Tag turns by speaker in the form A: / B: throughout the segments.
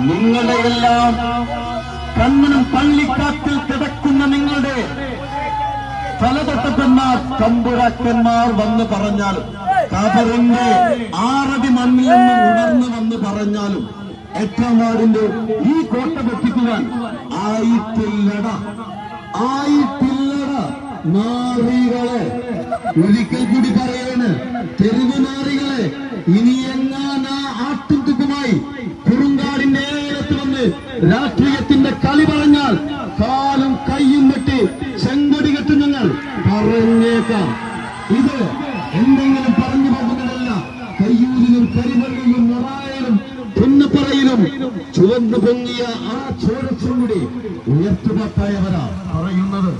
A: നിങ്ങളുടെ എല്ലാം കണ്ണനും പള്ളിക്കാട്ടിൽ കിടക്കുന്ന നിങ്ങളുടെ തലതൊട്ടപ്പന്മാർ തമ്പുരാക്കന്മാർ വന്ന് പറഞ്ഞാലും കബറിന്റെ ആറടി മണ്ണിൽ നിന്ന് ഉണർന്നു വന്ന് പറഞ്ഞാലും എട്ടാം ഈ കോട്ട പൊട്ടിക്കുവാൻ ആയിട്ടില്ലട ആയിട്ടില്ലട. നാറികളെ ഒരിക്കൽ കൂടി പറയാണ് തെരുവ് നാറികളെ ഇനി രാഷ്ട്രീയത്തിന്റെ കളി പറഞ്ഞാൽ കാലും കയ്യും വെട്ടി ചെങ്കൊടി കെട്ടും ഞങ്ങൾ. പറഞ്ഞേക്കാം. ഇത് എന്തെങ്കിലും പറഞ്ഞു പോകുന്നതല്ല. കയ്യൂരിലും കരിമല്ലിലും മൊറായിലും പുന്നപ്പറയിലും ചുവന്നു പൊങ്ങിയ ആ ചോരച്ചുമുടി ഉയർത്തുപാട്ടായവരാ പറയുന്നത്.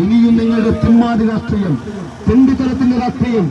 A: ഇനിയും നിങ്ങളുടെ തിമ്മാതി രാഷ്ട്രീയം തെണ്ടിത്തരത്തിന്റെ രാഷ്ട്രീയം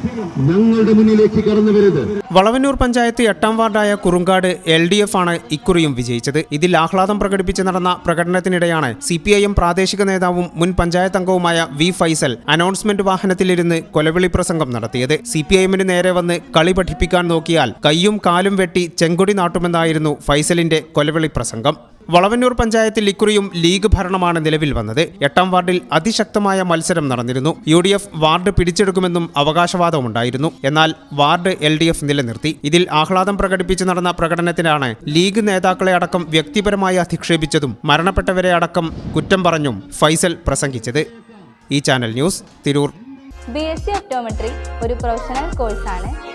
A: ഞങ്ങളുടെ മുന്നിലേക്ക് കടന്നു വരരുത്.
B: വളവന്നൂർ പഞ്ചായത്ത് എട്ടാം വാർഡായ കുറുങ്കാട് എൽ ഡി എഫ് ആണ് ഇക്കുറിയും വിജയിച്ചത്. ഇതിൽ ആഹ്ലാദം പ്രകടിപ്പിച്ച് നടന്ന പ്രകടനത്തിനിടെയാണ് സി പി ഐ എം പ്രാദേശിക നേതാവും മുൻ പഞ്ചായത്ത് അംഗവുമായ വി ഫൈസൽ അനൗൺസ്മെന്റ് വാഹനത്തിലിരുന്ന് കൊലവിളി പ്രസംഗം നടത്തിയത്. സി പി ഐ എമ്മിന് നേരെ വന്ന് കളി പഠിപ്പിക്കാൻ നോക്കിയാൽ കൈയും കാലും വെട്ടി ചെങ്കൊടി നാട്ടുമെന്നായിരുന്നു ഫൈസലിന്റെ കൊലവിളി പ്രസംഗം. വളവന്നൂർ പഞ്ചായത്തിൽ ഇക്കുറിയും ലീഗ് ഭരണമാണ് നിലവിൽ വന്നത്. എട്ടാം വാർഡിൽ അതിശക്തമായ മത്സരം നടന്നിരുന്നു. യു ഡി എഫ് വാർഡ് പിടിച്ചെടുക്കുമെന്നും അവകാശവാദമുണ്ടായിരുന്നു. എന്നാൽ വാർഡ് എൽ ഡി എഫ് നിലനിർത്തി. ഇതിൽ ആഹ്ലാദം പ്രകടിപ്പിച്ച് നടന്ന പ്രകടനത്തിലാണ് ലീഗ് നേതാക്കളെ അടക്കം വ്യക്തിപരമായി അധിക്ഷേപിച്ചതും മരണപ്പെട്ടവരെ അടക്കം കുറ്റം പറഞ്ഞും ഫൈസൽ പ്രസംഗിച്ചത്. ഈ channel news Tirur.
C: B S C optometry ഒരു പ്രൊഫഷണൽ കോഴ്സാണ്.